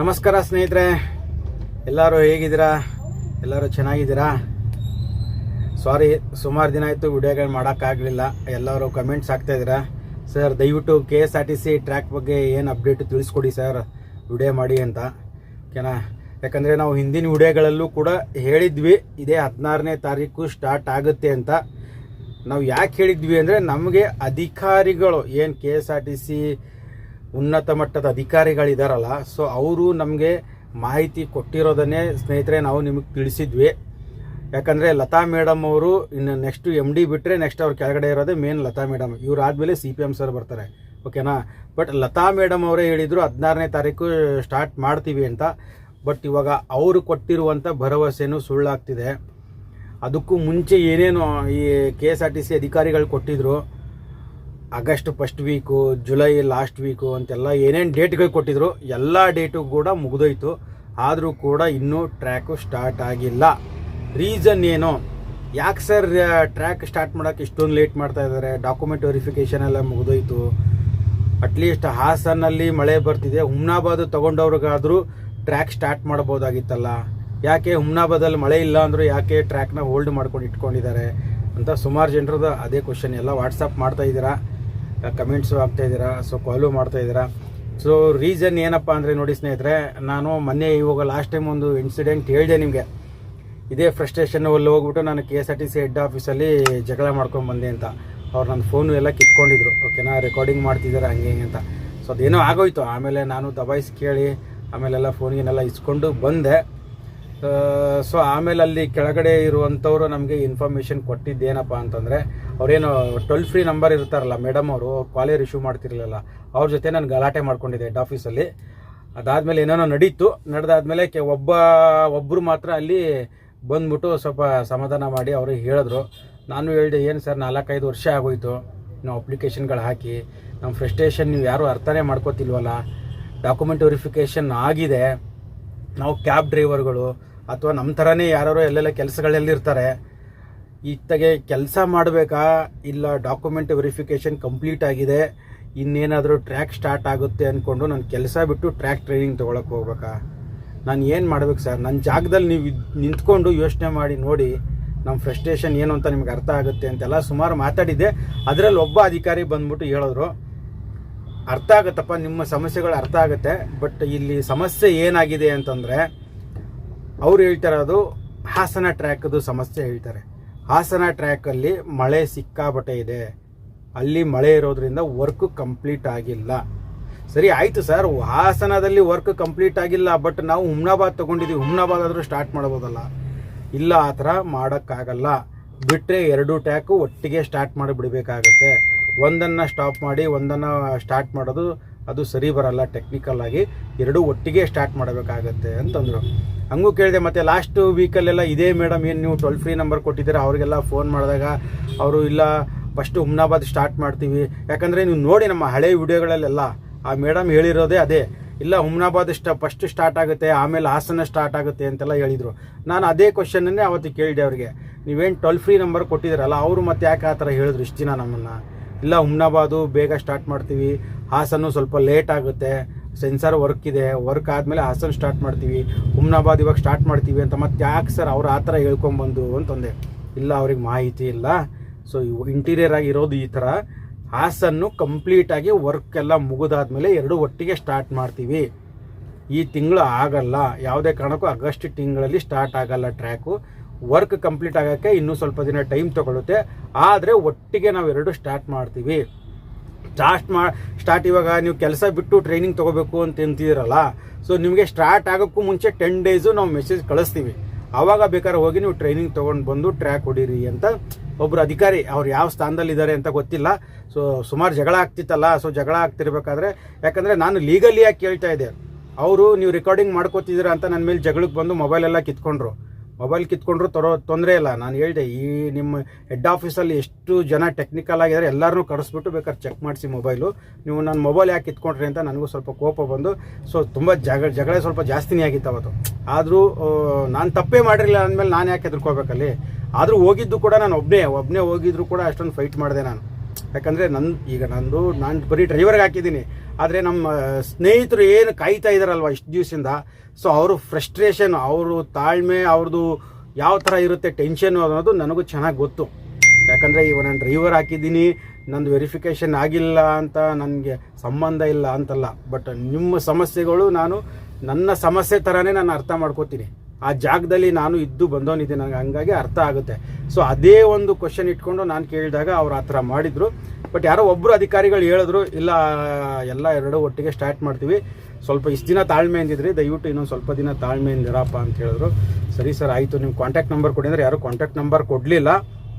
ನಮಸ್ಕಾರ ಸ್ನೇಹಿತರೆ. ಎಲ್ಲರೂ ಹೇಗಿದ್ದೀರಾ? ಎಲ್ಲರೂ ಚೆನ್ನಾಗಿದ್ದೀರಾ? ಸಾರಿ ಸುಮಾರು ದಿನ ಆಯಿತು ವಿಡಿಯೋಗಳು ಮಾಡೋಕ್ಕಾಗಲಿಲ್ಲ. ಎಲ್ಲರೂ ಕಮೆಂಟ್ಸ್ ಹಾಕ್ತಾಯಿದ್ದೀರಾ ಸರ್ ದಯವಿಟ್ಟು K S R T C track ಬಗ್ಗೆ ಏನು ಅಪ್ಡೇಟ್ ತಿಳಿಸ್ಕೊಡಿ ಸರ್ ವಿಡಿಯೋ ಮಾಡಿ ಅಂತ. ಓಕೆನಾ ಯಾಕಂದರೆ ನಾವು ಹಿಂದಿನ ವಿಡಿಯೋಗಳಲ್ಲೂ ಕೂಡ ಹೇಳಿದ್ವಿ, ಇದೇ ಹದಿನಾರನೇ ತಾರೀಕು ಸ್ಟಾರ್ಟ್ ಆಗುತ್ತೆ ಅಂತ. ನಾವು ಯಾಕೆ ಹೇಳಿದ್ವಿ ಅಂದರೆ ನಮಗೆ ಅಧಿಕಾರಿಗಳು, ಏನು K S R T C ಉನ್ನತ ಮಟ್ಟದ ಅಧಿಕಾರಿಗಳಿದಾರಲ್ಲ ಸೊ ಅವರು ನಮಗೆ ಮಾಹಿತಿ ಕೊಟ್ಟಿರೋದನ್ನೇ ಸ್ನೇಹಿತರೆ ನಾವು ನಿಮಗೆ ತಿಳಿಸಿದ್ವಿ. ಯಾಕಂದರೆ ಲತಾ ಮೇಡಮ್ ಅವರು ಇನ್ನು ನೆಕ್ಸ್ಟ್ ಎಂ ಡಿ ಬಿಟ್ಟರೆ ನೆಕ್ಸ್ಟ್ ಅವ್ರ ಕೆಳಗಡೆ ಇರೋದೇ ಮೇನ್ ಲತಾ ಮೇಡಮ್. ಇವ್ರು ಆದಮೇಲೆ ಸಿ ಪಿ ಎಂ ಸರ್ ಬರ್ತಾರೆ. ಓಕೆನಾ ಬಟ್ ಲತಾ ಮೇಡಮ್ ಅವರೇ ಹೇಳಿದರು ಹದಿನಾರನೇ ತಾರೀಕು ಸ್ಟಾರ್ಟ್ ಮಾಡ್ತೀವಿ ಅಂತ. ಬಟ್ ಇವಾಗ ಅವರು ಕೊಟ್ಟಿರುವಂಥ ಭರವಸೆನೂ ಸುಳ್ಳಾಗ್ತಿದೆ. ಅದಕ್ಕೂ ಮುಂಚೆ ಏನೇನು ಈ K S R T C ಅಧಿಕಾರಿಗಳು ಕೊಟ್ಟಿದ್ರು. August first week July last week ಅಂತೆಲ್ಲ ಏನೇನು ಡೇಟ್ಗಳು ಕೊಟ್ಟಿದ್ರು ಎಲ್ಲ ಡೇಟು ಕೂಡ ಮುಗಿದೋಯ್ತು. ಆದರೂ ಕೂಡ ಇನ್ನೂ ಟ್ರ್ಯಾಕು ಸ್ಟಾರ್ಟ್ ಆಗಿಲ್ಲ. ರೀಸನ್ ಏನು? ಯಾಕೆ ಸರ್ ಟ್ರ್ಯಾಕ್ ಸ್ಟಾರ್ಟ್ ಮಾಡೋಕ್ಕೆ ಇಷ್ಟೊಂದು ಲೇಟ್ ಮಾಡ್ತಾ ಇದ್ದಾರೆ ಡಾಕ್ಯುಮೆಂಟ್ ವೆರಿಫಿಕೇಷನ್ ಎಲ್ಲ ಮುಗಿದೋಯ್ತು. ಅಟ್ಲೀಸ್ಟ್ ಹಾಸನಲ್ಲಿ ಮಳೆ ಬರ್ತಿದೆ. ಹುಮ್ನಾಬಾದ್ ತೊಗೊಂಡವ್ರಿಗಾದರೂ ಟ್ರ್ಯಾಕ್ ಸ್ಟಾರ್ಟ್ ಮಾಡ್ಬೋದಾಗಿತ್ತಲ್ಲ ಯಾಕೆ ಹುಮ್ನಾಬಾದಲ್ಲಿ ಮಳೆ ಇಲ್ಲ ಅಂದರೂ ಯಾಕೆ ಟ್ರ್ಯಾಕ್ನ ಹೋಲ್ಡ್ ಮಾಡ್ಕೊಂಡು ಇಟ್ಕೊಂಡಿದ್ದಾರೆ? ಅಂತ ಸುಮಾರು ಜನರದ ಅದೇ ಕ್ವಶನ್ ಎಲ್ಲ ವಾಟ್ಸಪ್ ಮಾಡ್ತಾ ಇದ್ದೀರಾ? ಕಮೆಂಟ್ಸು ಆಗ್ತಾ ಇದ್ದೀರಾ? ಸೊ ಕಾಲು ಮಾಡ್ತಾ ಇದ್ದೀರಾ? ಸೊ ರೀಸನ್ ಏನಪ್ಪ ಅಂದರೆ ನೋಡಿ ಸ್ನೇಹಿತರೆ, ನಾನು ಮೊನ್ನೆ ಇವಾಗ ಲಾಸ್ಟ್ ಟೈಮ್ ಒಂದು ಇನ್ಸಿಡೆಂಟ್ ಹೇಳಿದೆ ನಿಮಗೆ. ಇದೇ ಫ್ರಸ್ಟ್ರೇಷನ್ ಅಲ್ಲಿ ಹೋಗ್ಬಿಟ್ಟು ನಾನು K S R T C head ಆಫೀಸಲ್ಲಿ ಜಗಳ ಮಾಡ್ಕೊಂಡು ಬಂದೆ ಅಂತ. ಅವ್ರು ನನ್ನ ಫೋನು ಎಲ್ಲ ಕಿತ್ಕೊಂಡಿದ್ರು. ಓಕೆನಾ ರೆಕಾರ್ಡಿಂಗ್ ಮಾಡ್ತಿದ್ದಾರೆ ಹಂಗೆ ಹಿಂಗೆ ಅಂತ. ಸೊ ಅದೇನೋ ಆಗೋಯ್ತು. ಆಮೇಲೆ ನಾನು ದಬಾಯಿಸಿ ಕೇಳಿ, ಆಮೇಲೆಲ್ಲ ಫೋನಿಗೆಲ್ಲ ಇಸ್ಕೊಂಡು ಬಂದೆ. ಸೊ ಆಮೇಲೆ ಅಲ್ಲಿ ಕೆಳಗಡೆ ಇರುವಂಥವ್ರು ನಮಗೆ ಇನ್ಫಾರ್ಮೇಷನ್ ಕೊಟ್ಟಿದ್ದೇನಪ್ಪ ಅಂತಂದರೆ, ಅವರೇನು ಟೋಲ್ ಫ್ರೀ ನಂಬರ್ ಇರ್ತಾರಲ್ಲ ಮೇಡಮ್ ಅವರು ಕಾಲೇ ಇಶ್ಯೂ ಮಾಡ್ತಿರ್ಲಿಲ್ಲ. ಅವ್ರ ಜೊತೆ ನಾನು ಗಲಾಟೆ ಮಾಡ್ಕೊಂಡಿದ್ದೆ ಹೆಡ್ ಆಫೀಸಲ್ಲಿ ಅದಾದಮೇಲೆ ಏನೇನೋ ನಡೀತು, ನಡೆದಾದ್ಮೇಲೆ ಕೆ ಒಬ್ಬ ಒಬ್ಬರು ಮಾತ್ರ ಅಲ್ಲಿ ಬಂದ್ಬಿಟ್ಟು ಸ್ವಲ್ಪ ಸಮಾಧಾನ ಮಾಡಿ ಅವ್ರಿಗೆ ಹೇಳಿದ್ರು. ನಾನು ಹೇಳಿದೆ, ಏನು ಸರ್, ನಾಲ್ಕೈದು ವರ್ಷ ಆಗೋಯ್ತು. ನಾವು ಅಪ್ಲಿಕೇಶನ್ಗಳು ಹಾಕಿ ನಮ್ಮ ಫ್ರಸ್ಟ್ರೇಷನ್ ನೀವು ಯಾರೂ ಅರ್ಥನೇ ಮಾಡ್ಕೋತಿಲ್ವಲ್ಲ. ಡಾಕ್ಯುಮೆಂಟ್ ವೆರಿಫಿಕೇಷನ್ ಆಗಿದೆ. ನಾವು ಕ್ಯಾಬ್ ಡ್ರೈವರ್ಗಳು ಅಥವಾ ನಮ್ಮ ಥರನೇ ಯಾರು ಎಲ್ಲೆಲ್ಲ ಕೆಲಸಗಳಲ್ಲಿರ್ತಾರೆ ಇತ್ತಗೆ ಕೆಲಸ ಮಾಡಬೇಕಾ ಇಲ್ಲ ಡಾಕ್ಯುಮೆಂಟ್ ವೆರಿಫಿಕೇಷನ್ ಕಂಪ್ಲೀಟ್ ಆಗಿದೆ, ಇನ್ನೇನಾದರೂ ಟ್ರ್ಯಾಕ್ ಸ್ಟಾರ್ಟ್ ಆಗುತ್ತೆ ಅಂದ್ಕೊಂಡು ನಾನು ಕೆಲಸ ಬಿಟ್ಟು ಟ್ರ್ಯಾಕ್ ಟ್ರೈನಿಂಗ್ ತೊಗೊಳಕ್ಕೆ ಹೋಗ್ಬೇಕಾ? ನಾನು ಏನು ಮಾಡ್ಬೇಕು ಸರ್? ನನ್ನ ಜಾಗದಲ್ಲಿ ನೀವು ನಿಂತ್ಕೊಂಡು ಯೋಚನೆ ಮಾಡಿ ನೋಡಿ ನಮ್ಮ ಫ್ರಸ್ಟ್ರೇಷನ್ ಏನು ಅಂತ ನಿಮ್ಗೆ ಅರ್ಥ ಆಗುತ್ತೆ ಅಂತೆಲ್ಲ ಸುಮಾರು ಮಾತಾಡಿದ್ದೆ. ಅದರಲ್ಲಿ ಒಬ್ಬ ಅಧಿಕಾರಿ ಬಂದ್ಬಿಟ್ಟು ಹೇಳಿದ್ರು, ಅರ್ಥ ಆಗುತ್ತಪ್ಪ, ನಿಮ್ಮ ಸಮಸ್ಯೆಗಳು ಅರ್ಥ ಆಗುತ್ತೆ ಬಟ್ ಇಲ್ಲಿ ಸಮಸ್ಯೆ ಏನಾಗಿದೆ ಅಂತಂದರೆ ಅವ್ರು ಹೇಳ್ತಿರೋದು ಹಾಸನ ಟ್ರ್ಯಾಕ್ದು ಸಮಸ್ಯೆ ಹೇಳ್ತಾರೆ. ಹಾಸನ ಟ್ರ್ಯಾಕಲ್ಲಿ ಮಳೆ ಸಿಕ್ಕಾಬಟ್ಟೆ ಇದೆ. ಅಲ್ಲಿ ಮಳೆ ಇರೋದ್ರಿಂದ ವರ್ಕ್ ಕಂಪ್ಲೀಟ್ ಆಗಿಲ್ಲ. ಸರಿ, ಆಯಿತು ಸರ್, ಹಾಸನದಲ್ಲಿ ವರ್ಕ್ ಕಂಪ್ಲೀಟ್ ಆಗಿಲ್ಲ, ಬಟ್ ನಾವು ಹುಮ್ನಾಬಾದ್ ತೊಗೊಂಡಿದ್ದೀವಿ. ಹುಮ್ನಾಬಾದ್ ಆದರೂ ಸ್ಟಾರ್ಟ್ ಮಾಡ್ಬೋದಲ್ಲ. ಇಲ್ಲ, ಆ ಥರ ಮಾಡೋಕ್ಕಾಗಲ್ಲ. ಬಿಟ್ಟರೆ ಎರಡು ಟ್ಯಾಕು ಒಟ್ಟಿಗೆ ಸ್ಟಾರ್ಟ್ ಮಾಡಿಬಿಡಬೇಕಾಗತ್ತೆ. ಒಂದನ್ನು ಸ್ಟಾಪ್ ಮಾಡಿ, ಒಂದನ್ನು ಸ್ಟಾರ್ಟ್ ಮಾಡೋದು ಅದು ಸರಿ ಬರಲ್ಲ ಟೆಕ್ನಿಕಲ್ ಆಗಿ ಎರಡು ಒಟ್ಟಿಗೆ ಸ್ಟಾರ್ಟ್ ಮಾಡಬೇಕಾಗತ್ತೆ ಅಂತಂದರು ಹಂಗೂ ಕೇಳಿದೆ, ಮತ್ತು ಲಾಸ್ಟ್ ವೀಕಲ್ಲೆಲ್ಲ ಇದೇ ಮೇಡಮ್ ಏನು ನೀವು ಟೋಲ್ ಫ್ರೀ ನಂಬರ್ ಕೊಟ್ಟಿದ್ದೀರಾ? ಅವರಿಗೆಲ್ಲ ಫೋನ್ ಮಾಡಿದಾಗ ಅವರು, ಇಲ್ಲ ಫಸ್ಟು ಹುಮ್ನಾಬಾದ್ ಸ್ಟಾರ್ಟ್ ಮಾಡ್ತೀವಿ. ಯಾಕಂದರೆ ನೀವು ನೋಡಿ ನಮ್ಮ ಹಳೆ ವಿಡಿಯೋಗಳಲ್ಲೆಲ್ಲ, ಆ ಮೇಡಮ್ ಹೇಳಿರೋದೇ ಅದೇ. ಇಲ್ಲ, ಹುಮ್ನಾಬಾದ್ ಸ್ಟ ಫಸ್ಟ್ ಸ್ಟಾರ್ಟ್ ಆಗುತ್ತೆ, ಆಮೇಲೆ ಹಾಸನ ಸ್ಟಾರ್ಟ್ ಆಗುತ್ತೆ ಅಂತೆಲ್ಲ ಹೇಳಿದರು. ನಾನು ಅದೇ ಕ್ವಶನನ್ನೇ ಅವತ್ತು ಕೇಳಿದೆ ಅವರಿಗೆ. ನೀವೇನು ಟೋಲ್ ಫ್ರೀ ನಂಬರ್ ಕೊಟ್ಟಿದ್ದೀರಲ್ಲ, ಅವರು ಮತ್ತೆ ಯಾಕೆ ಆ ಥರ ಹೇಳಿದ್ರು ಇಷ್ಟು ದಿನ ನಮ್ಮನ್ನು? ಇಲ್ಲ ಹುಮ್ನಾಬಾದು ಬೇಗ ಸ್ಟಾರ್ಟ್ ಮಾಡ್ತೀವಿ. ಹಾಸನ್ನು ಸ್ವಲ್ಪ ಲೇಟ್ ಆಗುತ್ತೆ. ಸೆನ್ಸರ್ ವರ್ಕ್ ಇದೆ. ವರ್ಕ್ ಆದಮೇಲೆ ಹಾಸನ್ ಸ್ಟಾರ್ಟ್ ಮಾಡ್ತೀವಿ. ಹುಮ್ನಾಬಾದ್ ಇವಾಗ ಸ್ಟಾರ್ಟ್ ಮಾಡ್ತೀವಿ ಅಂತ ಮತ್ತೆ ಯಾಕೆ ಸರ್ ಅವ್ರು ಆ ಥರ ಹೇಳ್ಕೊಂಬಂದು ಅಂತಂದೆ ಇಲ್ಲ, ಅವ್ರಿಗೆ ಮಾಹಿತಿ ಇಲ್ಲ. ಸೊ ಇಂಟೀರಿಯರ್ ಆಗಿರೋದು ಈ ಥರ. ಹಾಸನ್ನು ಕಂಪ್ಲೀಟಾಗಿ ವರ್ಕ್ ಎಲ್ಲ ಮುಗಿದಾದ್ಮೇಲೆ ಎರಡು ಒಟ್ಟಿಗೆ ಸ್ಟಾರ್ಟ್ ಮಾಡ್ತೀವಿ. ಈ ತಿಂಗಳು ಆಗಲ್ಲ. ಯಾವುದೇ ಕಾರಣಕ್ಕೂ ಆಗಸ್ಟ್ ತಿಂಗಳಲ್ಲಿ ಸ್ಟಾರ್ಟ್ ಆಗಲ್ಲ ಟ್ರ್ಯಾಕು ವರ್ಕ್ ಕಂಪ್ಲೀಟ್ ಆಗೋಕ್ಕೆ ಇನ್ನೂ ಸ್ವಲ್ಪ ದಿನ ಟೈಮ್ ತೊಗೊಳುತ್ತೆ. ಆದರೆ ಒಟ್ಟಿಗೆ ನಾವು ಸ್ಟಾರ್ಟ್ ಮಾಡ್ತೀವಿ. ಸ್ಟಾರ್ಟ್ ಮಾ, ಸ್ಟಾರ್ಟ್ ಇವಾಗ ನೀವು ಕೆಲಸ ಬಿಟ್ಟು ಟ್ರೈನಿಂಗ್ ತೊಗೋಬೇಕು ಅಂತ ಅಂತಿದ್ದೀರಲ್ಲ, ಸೊ ನಿಮಗೆ ಸ್ಟಾರ್ಟ್ ಆಗೋಕ್ಕೂ ಮುಂಚೆ ಟೆನ್ ಡೇಸು ನಾವು ಮೆಸೇಜ್ ಕಳಿಸ್ತೀವಿ. ಆವಾಗ ಬೇಕಾದ್ರೆ ಹೋಗಿ ನೀವು ಟ್ರೈನಿಂಗ್ ತೊಗೊಂಡು ಬಂದು ಟ್ರ್ಯಾಕ್ ಹೊಡೀರಿ ಅಂತ ಒಬ್ಬರು ಅಧಿಕಾರಿ, ಅವ್ರು ಯಾವ ಸ್ಥಾನದಲ್ಲಿದ್ದಾರೆ ಅಂತ ಗೊತ್ತಿಲ್ಲ. ಸೊ ಸುಮಾರು ಜಗಳ ಆಗ್ತಿತ್ತಲ್ಲ, ಸೊ ಜಗಳ ಆಗ್ತಿರ್ಬೇಕಾದ್ರೆ, ಯಾಕಂದರೆ ನಾನು ಲೀಗಲಿಯಾಗಿ ಕೇಳ್ತಾ ಇದ್ದೆ. ಅವರು ನೀವು ರೆಕಾರ್ಡಿಂಗ್ ಮಾಡ್ಕೋತಿದ್ದೀರಾ ಅಂತ ನನ್ನ ಮೇಲೆ ಜಗಳಕ್ಕೆ ಬಂದು ಮೊಬೈಲೆಲ್ಲ ಕಿತ್ಕೊಂಡ್ರು. ಮೊಬೈಲ್ ಕಿತ್ಕೊಂಡ್ರು ತರೋ, ತೊಂದರೆ ಇಲ್ಲ. ನಾನು ಹೇಳಿದೆ, ಈ ನಿಮ್ಮ ಹೆಡ್ ಆಫೀಸಲ್ಲಿ ಎಷ್ಟು ಜನ ಟೆಕ್ನಿಕಲ್ ಆಗಿದ್ದಾರೆ ಎಲ್ಲರನ್ನೂ ಕರೆಸ್ಬಿಟ್ಟು ಬೇಕಾದ್ರೆ ಚೆಕ್ ಮಾಡಿಸಿ ಮೊಬೈಲು ನೀವು ನನ್ನ ಮೊಬೈಲ್ ಯಾಕೆ ಕಿತ್ಕೊಂಡ್ರಿ ಅಂತ ನನಗೂ ಸ್ವಲ್ಪ ಕೋಪ ಬಂದು ಸೊ ತುಂಬ ಜಗಳ ಜಗಳ ಸ್ವಲ್ಪ ಜಾಸ್ತಿನೇ ಆಗಿತ್ತು ಅವತ್ತು. ಆದರೂ ನಾನು ತಪ್ಪೇ ಮಾಡಿರಲಿಲ್ಲ ಅಂದಮೇಲೆ ನಾನು ಯಾಕೆ ಎದುರ್ಕೋಬೇಕಲ್ಲಿ ಆದರೂ ಹೋಗಿದ್ದು ಕೂಡ ನಾನು ಒಬ್ಬನೇ ಒಬ್ಬನೇ ಹೋಗಿದ್ರು ಕೂಡ ಅಷ್ಟೊಂದು ಫೈಟ್ ಮಾಡಿದೆ ನಾನು. ಯಾಕಂದರೆ ನನ್ನ ಈಗ ನಂದು, ನಾನು ಬರೀ ಡ್ರೈವರ್ಗೆ ಹಾಕಿದ್ದೀನಿ. ಆದರೆ ನಮ್ಮ ಸ್ನೇಹಿತರು ಏನು ಕಾಯ್ತಾ ಇದ್ದಾರಲ್ವ ಇಷ್ಟು ದಿವಸದಿಂದ? ಸೊ ಅವರು ಫ್ರಸ್ಟ್ರೇಷನ್ ಅವರು ತಾಳ್ಮೆ ಅವ್ರದ್ದು ಯಾವ ಥರ ಇರುತ್ತೆ ಟೆನ್ಷನ್ ಅನ್ನೋದು ನನಗೂ ಚೆನ್ನಾಗಿ ಗೊತ್ತು. ಯಾಕಂದರೆ ಇವಾಗ ನಾನು ಡ್ರೈವರ್ ಹಾಕಿದ್ದೀನಿ, ನಂದು ವೆರಿಫಿಕೇಷನ್ ಆಗಿಲ್ಲ ಅಂತ, ನನಗೆ ಸಂಬಂಧ ಇಲ್ಲ ಅಂತಲ್ಲ. ಬಟ್ ನಿಮ್ಮ ಸಮಸ್ಯೆಗಳು ನಾನು ನನ್ನ ಸಮಸ್ಯೆ ಥರನೇ ನಾನು ಅರ್ಥ ಮಾಡ್ಕೋತೀನಿ. ಆ ಜಾಗದಲ್ಲಿ ನಾನು ಇದ್ದು ಬಂದವನಿದ್ದೆ, ನನಗೆ ಹಂಗಾಗಿ ಅರ್ಥ ಆಗುತ್ತೆ. ಸೊ ಅದೇ ಒಂದು ಕ್ವಶನ್ ಇಟ್ಕೊಂಡು ನಾನು ಕೇಳಿದಾಗ ಅವ್ರು ಆ ಥರ ಮಾಡಿದರು. ಬಟ್ ಯಾರೋ ಒಬ್ಬರು ಅಧಿಕಾರಿಗಳು ಹೇಳಿದ್ರು, ಇಲ್ಲ, ಎಲ್ಲ ಎರಡು ಒಟ್ಟಿಗೆ ಸ್ಟಾರ್ಟ್ ಮಾಡ್ತೀವಿ. ಸ್ವಲ್ಪ ಇಷ್ಟು ದಿನ ತಾಳ್ಮೆ ಅಂದಿದ್ರಿ ದಯವಿಟ್ಟು ಇನ್ನೊಂದು ಸ್ವಲ್ಪ ದಿನ ತಾಳ್ಮೆ ಅಂದಿರಪ್ಪ ಅಂತ ಹೇಳಿದ್ರು. ಸರಿ ಸರ್, ಆಯಿತು ನಿಮ್ಮ ಕಾಂಟ್ಯಾಕ್ಟ್ ನಂಬರ್ ಕೊಡಿ ಅಂದರೆ ಯಾರೂ ಕಾಂಟ್ಯಾಕ್ಟ್ ನಂಬರ್ ಕೊಡಲಿಲ್ಲ.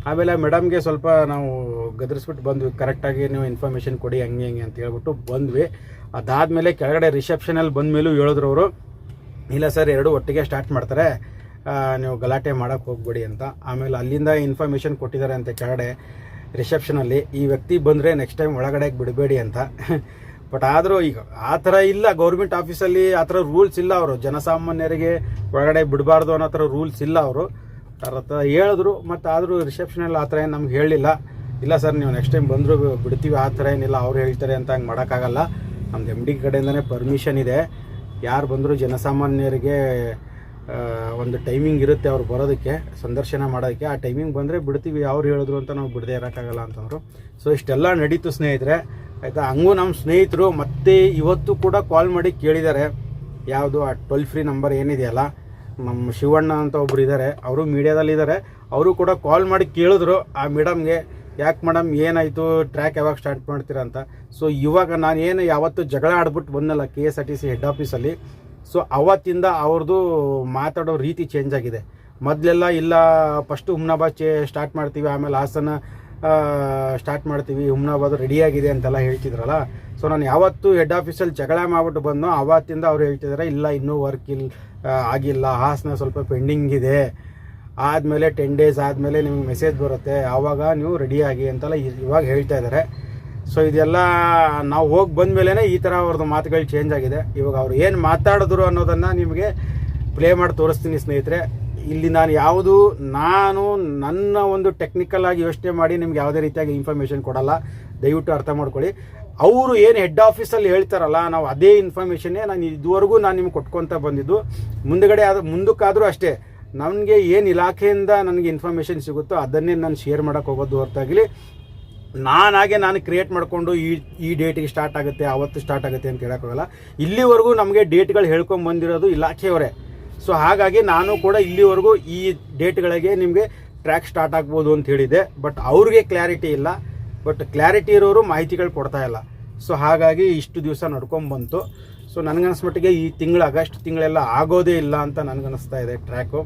ಆಮೇಲೆ ಮೇಡಮ್ಗೆ ಸ್ವಲ್ಪ ನಾವು ಗದರಿಸ್ಬಿಟ್ಟು ಬಂದ್ವಿ. ಕರೆಕ್ಟಾಗಿ ನೀವು ಇನ್ಫಾರ್ಮೇಷನ್ ಕೊಡಿ, ಹಂಗೆ, ಹಿಂಗೆ ಅಂತ ಹೇಳ್ಬಿಟ್ಟು ಬಂದ್ವಿ. ಅದಾದಮೇಲೆ ಕೆಳಗಡೆ ರಿಸೆಪ್ಷನಲ್ಲಿ ಬಂದಮೇಲೂ ಹೇಳಿದ್ರು ಅವರು. ಇಲ್ಲ ಸರ್, ಎರಡು ಒಟ್ಟಿಗೆ ಸ್ಟಾರ್ಟ್ ಮಾಡ್ತಾರೆ. ನೀವು ಗಲಾಟೆ ಮಾಡೋಕ್ಕೆ ಹೋಗ್ಬೇಡಿ ಅಂತ. ಆಮೇಲೆ ಅಲ್ಲಿಂದ ಇನ್ಫಾರ್ಮೇಷನ್ ಕೊಟ್ಟಿದ್ದಾರೆ ಅಂತ ಕೆಳಗಡೆ ರಿಸೆಪ್ಷನಲ್ಲಿ ಈ ವ್ಯಕ್ತಿ ಬಂದರೆ ನೆಕ್ಸ್ಟ್ ಟೈಮ್ ಒಳಗಡೆ ಬಿಡಬೇಡಿ ಅಂತ. ಬಟ್ ಆದರೂ ಈಗ ಆ ಥರ ಇಲ್ಲ ಗೌರ್ಮೆಂಟ್ ಆಫೀಸಲ್ಲಿ ಆ ಥರ ರೂಲ್ಸ್ ಇಲ್ಲ ಅವರು. ಜನಸಾಮಾನ್ಯರಿಗೆ ಒಳಗಡೆ ಬಿಡಬಾರ್ದು ಅನ್ನೋ ಥರ ರೂಲ್ಸ್ ಇಲ್ಲ ಅವರು. ಅವ್ರ ಹೇಳಿದ್ರು ಮತ್ತು ಆದರೂ ರಿಸೆಪ್ಷನಲ್ಲಿ ಆ ಥರ ಏನು ನಮ್ಗೆ ಹೇಳಿಲ್ಲ. ಇಲ್ಲ ಸರ್, ನೀವು ನೆಕ್ಸ್ಟ್ ಟೈಮ್ ಬಂದರೂ ಬಿಡ್ತೀವಿ, ಆ ಥರ ಏನಿಲ್ಲ, ಅವ್ರು ಹೇಳ್ತಾರೆ ಅಂತ ಹಂಗೆ ಮಾಡೋಕ್ಕಾಗಲ್ಲ. ನಮ್ದು ಎಂ ಡಿ ಕಡೆಯಿಂದನೇ ಪರ್ಮಿಷನ್ ಇದೆ. ಯಾರು ಬಂದರೂ ಜನಸಾಮಾನ್ಯರಿಗೆ ಒಂದು ಟೈಮಿಂಗ್ ಇರುತ್ತೆ ಅವ್ರು ಬರೋದಕ್ಕೆ, ಸಂದರ್ಶನ ಮಾಡೋದಕ್ಕೆ. ಆ ಟೈಮಿಂಗ್ ಬಂದರೆ ಬಿಡ್ತೀವಿ, ಅವ್ರು ಹೇಳಿದ್ರು ಅಂತ ನಾವು ಬಿಡದೆ ಇರೋಕ್ಕಾಗಲ್ಲ ಅಂತಂದರು ಸೊ ಇಷ್ಟೆಲ್ಲ ನಡೀತು ಸ್ನೇಹಿತರೆ. ಆಯಿತಾ? ಹಂಗೂ ನಮ್ಮ ಸ್ನೇಹಿತರು ಮತ್ತೆ ಇವತ್ತು ಕೂಡ ಕಾಲ್ ಮಾಡಿ ಕೇಳಿದ್ದಾರೆ. ಯಾವುದು? ಆ ಟೋಲ್ ಫ್ರೀ ನಂಬರ್ ಏನಿದೆಯಲ್ಲ? ನಮ್ಮ ಶಿವಣ್ಣ ಅಂತ ಒಬ್ರು ಇದ್ದಾರೆ ಅವರು ಮೀಡಿಯಾದಲ್ಲಿದ್ದಾರೆ ಅವರು ಕೂಡ ಕಾಲ್ ಮಾಡಿ ಕೇಳಿದ್ರು ಆ ಮೇಡಮ್ಗೆ ಯಾಕೆ ಮೇಡಮ್ ಏನಾಯಿತು? ಟ್ರ್ಯಾಕ್ ಯಾವಾಗ ಸ್ಟಾರ್ಟ್ ಮಾಡ್ತೀರಾ ಅಂತ. ಸೊ ಇವಾಗ ನಾನು ಏನು ಯಾವತ್ತು ಜಗಳ ಆಡ್ಬಿಟ್ಟು ಬಂದಲ್ಲ K S R T C head ಆಫೀಸಲ್ಲಿ ಸೊ ಅವತ್ತಿಂದ ಅವ್ರದ್ದು ಮಾತಾಡೋ ರೀತಿ ಚೇಂಜ್ ಆಗಿದೆ. ಮೊದಲೆಲ್ಲ ಇಲ್ಲ ಫಸ್ಟು ಹುಮ್ನಾಬಾದ್ ಚೇ ಸ್ಟಾರ್ಟ್ ಮಾಡ್ತೀವಿ, ಆಮೇಲೆ ಹಾಸನ ಸ್ಟಾರ್ಟ್ ಮಾಡ್ತೀವಿ, ಹುಮ್ನಾಬಾದ್ ರೆಡಿಯಾಗಿದೆ ಅಂತೆಲ್ಲ ಹೇಳ್ತಿದ್ರಲ್ಲ. ಸೊ ನಾನು ಯಾವತ್ತು ಹೆಡ್ ಆಫೀಸಲ್ಲಿ ಜಗಳ ಮಾಡ್ಬಿಟ್ಟು ಬಂದೋ ಅವತ್ತಿಂದ ಅವ್ರು ಹೇಳ್ತಿದ್ದಾರೆ ಇಲ್ಲ, ಇನ್ನೂ ವರ್ಕ್ ಇಲ್ಲ ಆಗಿಲ್ಲ, ಹಾಸನ ಸ್ವಲ್ಪ ಪೆಂಡಿಂಗ್ ಇದೆ. ಆದಮೇಲೆ ಟೆನ್ ಡೇಸ್ ಆದಮೇಲೆ ನಿಮಗೆ ಮೆಸೇಜ್ ಬರುತ್ತೆ, ಆವಾಗ ನೀವು ರೆಡಿಯಾಗಿ ಅಂತೆಲ್ಲ ಇವಾಗ ಹೇಳ್ತಾ ಇದ್ದಾರೆ ಸೊ ಇದೆಲ್ಲ ನಾವು ಹೋಗಿ ಬಂದಮೇಲೆ ಈ ಥರ ಅವ್ರದ್ದು ಮಾತುಗಳು ಚೇಂಜ್ ಆಗಿದೆ. ಇವಾಗ ಅವ್ರು ಏನು ಮಾತಾಡಿದ್ರು ಅನ್ನೋದನ್ನು ನಿಮಗೆ ಪ್ಲೇ ಮಾಡಿ ತೋರಿಸ್ತೀನಿ ಸ್ನೇಹಿತರೆ. ಇಲ್ಲಿ ನಾನು ಯಾವುದು, ನಾನು ನನ್ನ ಒಂದು ಟೆಕ್ನಿಕಲ್ ಆಗಿ ಯೋಚನೆ ಮಾಡಿ ನಿಮ್ಗೆ ಯಾವುದೇ ರೀತಿಯಾಗಿ ಇನ್ಫಾರ್ಮೇಷನ್ ಕೊಡಲ್ಲ. ದಯವಿಟ್ಟು ಅರ್ಥ ಮಾಡ್ಕೊಳ್ಳಿ. ಅವರು ಏನು ಹೆಡ್ ಆಫೀಸಲ್ಲಿ ಹೇಳ್ತಾರಲ್ಲ, ನಾವು ಅದೇ ಇನ್ಫಾರ್ಮೇಷನ್ನೇ ನಾನು ಇದುವರೆಗೂ ನಾನು ನಿಮ್ಗೆ ಕೊಟ್ಕೊತ ಬಂದಿದ್ದು. ಮುಂದಗಡೆ ಆದ, ಮುಂದಕ್ಕಾದರೂ ಅಷ್ಟೇ. ನನಗೆ ಏನು ಇಲಾಖೆಯಿಂದ ನನಗೆ ಇನ್ಫಾರ್ಮೇಷನ್ ಸಿಗುತ್ತೋ ಅದನ್ನೇ ನಾನು ಶೇರ್ ಮಾಡೋಕ್ಕೆ ಹೋಗೋದು ಹೊರತಾಗಲಿ. ನಾನಾಗೆ ನಾನು ಕ್ರಿಯೇಟ್ ಮಾಡಿಕೊಂಡು ಈ ಈ ಡೇಟಿಗೆ ಸ್ಟಾರ್ಟ್ ಆಗುತ್ತೆ, ಅವತ್ತು ಸ್ಟಾರ್ಟ್ ಆಗುತ್ತೆ ಅಂತ ಹೇಳೋಕ್ಕಾಗಲ್ಲ ಇಲ್ಲಿವರೆಗೂ ನಮಗೆ ಡೇಟ್ಗಳು ಹೇಳ್ಕೊಂಡು ಬಂದಿರೋದು ಇಲಾಖೆಯವರೇ. ಸೊ ಹಾಗಾಗಿ ನಾನು ಕೂಡ ಇಲ್ಲಿವರೆಗೂ ಈ ಡೇಟ್ಗಳಿಗೆ ನಿಮಗೆ ಟ್ರ್ಯಾಕ್ ಸ್ಟಾರ್ಟ್ ಆಗ್ಬೋದು ಅಂತ ಹೇಳಿದೆ ಬಟ್ ಅವ್ರಿಗೆ ಕ್ಲಾರಿಟಿ ಇಲ್ಲ. ಬಟ್ ಕ್ಲಾರಿಟಿ ಇರೋರು ಮಾಹಿತಿಗಳು ಕೊಡ್ತಾ ಇಲ್ಲ. ಸೊ ಹಾಗಾಗಿ ಇಷ್ಟು ದಿವಸ ನಡ್ಕೊಂಡು ಬಂತು. ಸೊ ನನಗನ್ಸ್ಮಟ್ಟಿಗೆ ಈ ತಿಂಗಳು ಆಗಸ್ಟ್ ತಿಂಗಳೆಲ್ಲ ಆಗೋದೇ ಇಲ್ಲ ಅಂತ ನನಗನ್ನಿಸ್ತಾ ಇದೆ ಟ್ರ್ಯಾಕು.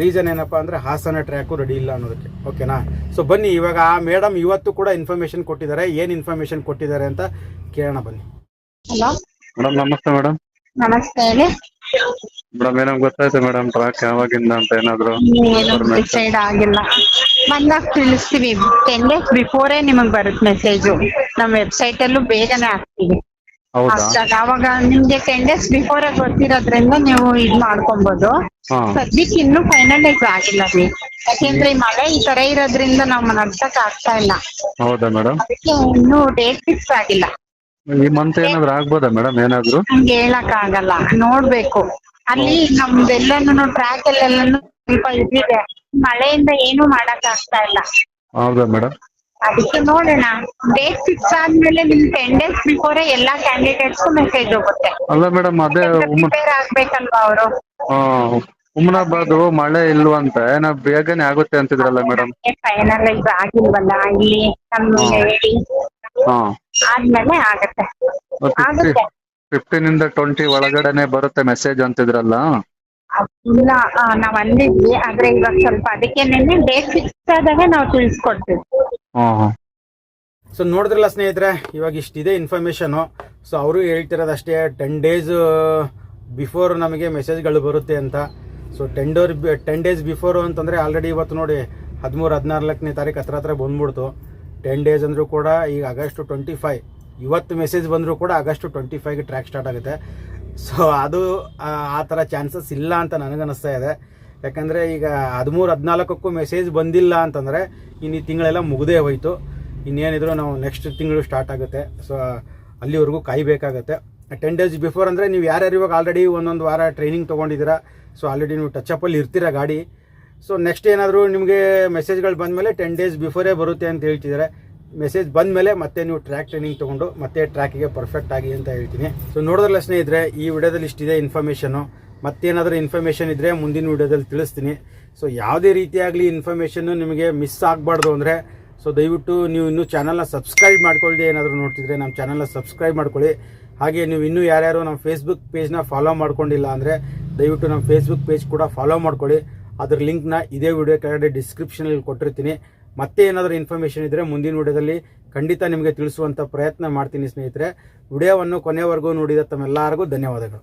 ರೀಸನ್ ಏನಪ್ಪ ಅಂದರೆ ಹಾಸನ ಟ್ರ್ಯಾಕು ರೆಡಿ ಇಲ್ಲ ಅನ್ನೋದಕ್ಕೆ. ಓಕೆನಾ ಸೊ ಬನ್ನಿ ಇವಾಗ ಆ ಮೇಡಮ್ ಇವತ್ತು ಕೂಡ ಇನ್ಫಾರ್ಮೇಶನ್ ಕೊಟ್ಟಿದ್ದಾರೆ. ಏನು ಇನ್ಫಾರ್ಮೇಶನ್ ಕೊಟ್ಟಿದ್ದಾರೆ ಅಂತ ಕೇಳೋಣ ಬನ್ನಿ. ಹಲೋ ಮೇಡಮ್ ನಮಸ್ತೆ ಮೇಡಮ್ ನಮಸ್ತೆ ಹೇಳಿ. ಮೇಡಮ್ ಏನೋ ಗೊತ್ತಾಯ್ತು ಮೇಡಮ್ ಟ್ರಾಕ್ ಯಾವಾಗಿಂದ ಅಂತ ಏನಾದ್ರು ಏನು ಡಿಸೈಡ್ ಆಗಿಲ್ಲ. ಬಂದಾಗ ತಿಳಿಸ್ತೀವಿ. ಟೆನ್ ಡೇಸ್ ಬಿಫೋರೇ ನಿಮಗ್ ಬರುತ್ತೆ ಮೆಸೇಜು ನಮ್ಮ ವೆಬ್ಸೈಟ್ ಅಲ್ಲೂ ಬೇಗನೆ ಹಾಕ್ತೀವಿ. ಅಷ್ಟಾಗ ಅವಾಗ ನಿಮ್ಗೆ ಟೆನ್ ಡೇಸ್ ಬಿಫೋರ್ ಗೊತ್ತಿರೋದ್ರಿಂದ ನೀವು ಇದ್ ಮಾಡ್ಕೊಬೋದು. ಹಾ. ಸದ್ಯಕ್ಕೆ ಇನ್ನೂ ಫೈನಲೈಸ್ ಆಗಿಲ್ಲ ರೀ. ಯಾಕೆಂದ್ರೆ ಈ ಮಳೆ ಈ ತರ ಇರೋದ್ರಿಂದ ನಾವು ನಡ್ಸಕ್ ಆಗ್ತಾ ಇಲ್ಲ. ಹೌದಾ ಮೇಡಮ್ ಅದಕ್ಕೆ ಇನ್ನೂ ಡೇಟ್ ಫಿಕ್ಸ್ ಆಗಿಲ್ಲ. ಈ ಮಂತ್ ಏನಾದ್ರು ಆಗ್ಬೋದಾ ಮೇಡಮ್ ಏನಾದ್ರು? ಹಂಗೆ ಹೇಳಕ್ ಆಗಲ್ಲ. ನೋಡ್ಬೇಕು. ಅಲ್ಲಿ ನಮ್ದೆಲ್ಲನು ಟ್ರ್ಯಾಕ್ ಅಲ್ಲೆಲ್ಲನೂ ಸ್ವಲ್ಪ ಇದಿದೆ. ಮಳೆಯಿಂದ ಏನು ಮಾಡಕ್ ಆಗ್ತಾ ಇಲ್ಲ. ಹೌದಾ ಮೇಡಮ್ ಅದಕ್ಕೆ ನೋಡೋಣ. ಡೇಟ್ ಫಿಕ್ಸ್ ಆದ್ಮೇಲೆ ನಿಮ್ ಟೆನ್ ಡೇಸ್ ಬಿಫೋರ್ ಎಲ್ಲಾ ಕ್ಯಾಂಡಿಡೇಟ್ಸ್ ಮೆಸೇಜ್ ಹೋಗುತ್ತೆ. ಅಲ್ಲ ಮೇಡಮ್ ಅದೇ ಪ್ರಿಪೇರ್ ಆಗ್ಬೇಕಲ್ವಾ ಅವರು? ಉಮ್ನಾಬಾದು ಮಳೆ ಇಲ್ವಂತೆ ಏನೋ ಬೇಗನೆ ಆಗುತ್ತೆ ಅಂತಿದ್ರಲ್ಲ ಮೇಡಮ್ ಫೈನಲೈಸ್ ಆಗಿಲ್ವಲ್ಲ ಇಲ್ಲಿ ನಮ್ಮ ಹೇಳಿ. ಹಾ. ಆದ್ಮೇಲೆ ಆಗುತ್ತೆ. ಫಿಫ್ಟೀನ್ ಇಂದ ಟ್ವೆಂಟಿ ಒಳಗಡೆನೆ ಬರುತ್ತೆ ಮೆಸೇಜ್ ಅಂತಿದ್ರಲ್ಲ? ಇಲ್ಲ ನಾವ್ ಅಂದಿದ್ವಿ ಆದ್ರೆ ಇವಾಗ ಸ್ವಲ್ಪ ಅದಕ್ಕೆ ಡೇಟ್ ಫಿಕ್ಸ್ ಆದಾಗ ನಾವು ತಿಳಿಸ್ಕೊಡ್ತೀವಿ ಸೊ ನೋಡಿದ್ರಲ್ಲ ಸ್ನೇಹಿತರೆ ಇವಾಗ ಇಷ್ಟಿದೆ ಇನ್ಫಾರ್ಮೇಷನು ಸೊ ಅವರು ಹೇಳ್ತಿರೋದಷ್ಟೇ ಟೆನ್ ಡೇಸ್ ಬಿಫೋರ್ ನಮಗೆ ಮೆಸೇಜ್ಗಳು ಬರುತ್ತೆ ಅಂತ. So ten door ten days before ಅಂತಂದರೆ ಆಲ್ರೆಡಿ ಇವತ್ತು ನೋಡಿ ಹದಿಮೂರು ಹದಿನಾಲ್ಕನೇ ತಾರೀಕು ಹತ್ರ ಹತ್ರ ಬಂದ್ಬಿಡ್ತು. ಟೆನ್ ಡೇಸ್ ಅಂದರೂ ಕೂಡ ಈಗ ಆಗಸ್ಟ್ ಟ್ವೆಂಟಿ ಫೈವ್ ಇವತ್ತು ಮೆಸೇಜ್ ಬಂದರೂ ಕೂಡ ಆಗಸ್ಟ್ ಟ್ವೆಂಟಿ ಫೈವ್ಗೆ ಟ್ರ್ಯಾಕ್ ಸ್ಟಾರ್ಟ್ ಆಗುತ್ತೆ. ಸೊ ಅದು, ಆ ಥರ ಚಾನ್ಸಸ್ ಇಲ್ಲ ಅಂತ ನನಗನ್ನಿಸ್ತಾ ಇದೆ. ಯಾಕಂದರೆ ಈಗ ಹದಿಮೂರು, ಹದಿನಾಲ್ಕಕ್ಕೂ ಮೆಸೇಜ್ ಬಂದಿಲ್ಲ ಅಂತಂದರೆ ಇನ್ನು ಈ ತಿಂಗಳೆಲ್ಲ ಮುಗದೇ ಹೋಯಿತು. ಇನ್ನೇನಿದ್ರು ನಾವು ನೆಕ್ಸ್ಟ್ ತಿಂಗಳು ಸ್ಟಾರ್ಟ್ ಆಗುತ್ತೆ. ಸೊ ಅಲ್ಲಿವರೆಗೂ ಕಾಯಬೇಕಾಗತ್ತೆ. ಟೆನ್ ಡೇಸ್ ಬಿಫೋರ್ ಅಂದರೆ ನೀವು ಯಾರ್ಯಾರು ಇವಾಗ ಆಲ್ರೆಡಿ ಒಂದೊಂದು ವಾರ ಟ್ರೈನಿಂಗ್ ತೊಗೊಂಡಿದ್ದೀರಾ ಸೊ ಆಲ್ರೆಡಿ ನೀವು ಟಚಪ್ಪಲ್ಲಿ ಇರ್ತೀರಾ ಗಾಡಿ. ಸೊ ನೆಕ್ಸ್ಟ್ ಏನಾದರೂ ನಿಮಗೆ ಮೆಸೇಜ್ಗಳು ಬಂದಮೇಲೆ ಟೆನ್ ಡೇಸ್ ಬಿಫೋರೇ ಬರುತ್ತೆ ಅಂತ ಹೇಳ್ತಿದ್ದಾರೆ. ಮೆಸೇಜ್ ಬಂದಮೇಲೆ ಮತ್ತೆ ನೀವು ಟ್ರ್ಯಾಕ್ ಟ್ರೈನಿಂಗ್ ತಗೊಂಡು ಮತ್ತೆ ಟ್ರ್ಯಾಕಿಗೆ ಪರ್ಫೆಕ್ಟ್ ಆಗಿ ಅಂತ ಹೇಳ್ತೀನಿ. ಸೊ ನೋಡಿದ್ರಲ್ಲ ಸ್ನೇಹಿತರೆ, ಈ ವಿಡಿಯೋದಲ್ಲಿ ಇಷ್ಟಿದೆ ಇನ್ಫಾರ್ಮೇಷನು ಮತ್ತೇನಾದರೂ ಇನ್ಫಾರ್ಮೇಷನ್ ಇದ್ದರೆ ಮುಂದಿನ ವಿಡಿಯೋದಲ್ಲಿ ತಿಳಿಸ್ತೀನಿ. ಸೊ ಯಾವುದೇ ರೀತಿಯಾಗಲಿ ಇನ್ಫಾರ್ಮೇಷನ್ನು ನಿಮಗೆ ಮಿಸ್ ಆಗಬಾರ್ದು ಅಂದರೆ ಸೊ ದಯವಿಟ್ಟು ನೀವು ಇನ್ನೂ ಚಾನಲ್ನ ಸಬ್ಸ್ಕ್ರೈಬ್ ಮಾಡ್ಕೊಳ್ಳದೆ ಏನಾದರೂ ನೋಡ್ತಿದ್ರೆ ನಮ್ಮ ಚಾನಲ್ನ ಸಬ್ಸ್ಕ್ರೈಬ್ ಮಾಡ್ಕೊಳ್ಳಿ. ಹಾಗೆ ನೀವು ಇನ್ನೂ ಯಾರ್ಯಾರು ನಮ್ಮ ಫೇಸ್ಬುಕ್ ಪೇಜ್ನ ಫಾಲೋ ಮಾಡ್ಕೊಂಡಿಲ್ಲ ಅಂದರೆ, ದಯವಿಟ್ಟು ನಮ್ಮ ಫೇಸ್ಬುಕ್ ಪೇಜ್ ಕೂಡ ಫಾಲೋ ಮಾಡ್ಕೊಳ್ಳಿ. ಅದ್ರ ಲಿಂಕ್ನ ಇದೇ ವಿಡಿಯೋ ಕೆಳಗಡೆ ಡಿಸ್ಕ್ರಿಪ್ಷನಲ್ಲಿ ಕೊಟ್ಟಿರ್ತೀನಿ. ಮತ್ತೆ ಏನಾದರೂ ಇನ್ಫಾರ್ಮೇಷನ್ ಇದ್ದರೆ ಮುಂದಿನ ವಿಡಿಯೋದಲ್ಲಿ ಖಂಡಿತ ನಿಮಗೆ ತಿಳಿಸುವಂಥ ಪ್ರಯತ್ನ ಮಾಡ್ತೀನಿ ಸ್ನೇಹಿತರೆ. ವಿಡಿಯೋವನ್ನು ಕೊನೆವರೆಗೂ ನೋಡಿದ ತಮ್ಮೆಲ್ಲರಿಗೂ ಧನ್ಯವಾದಗಳು.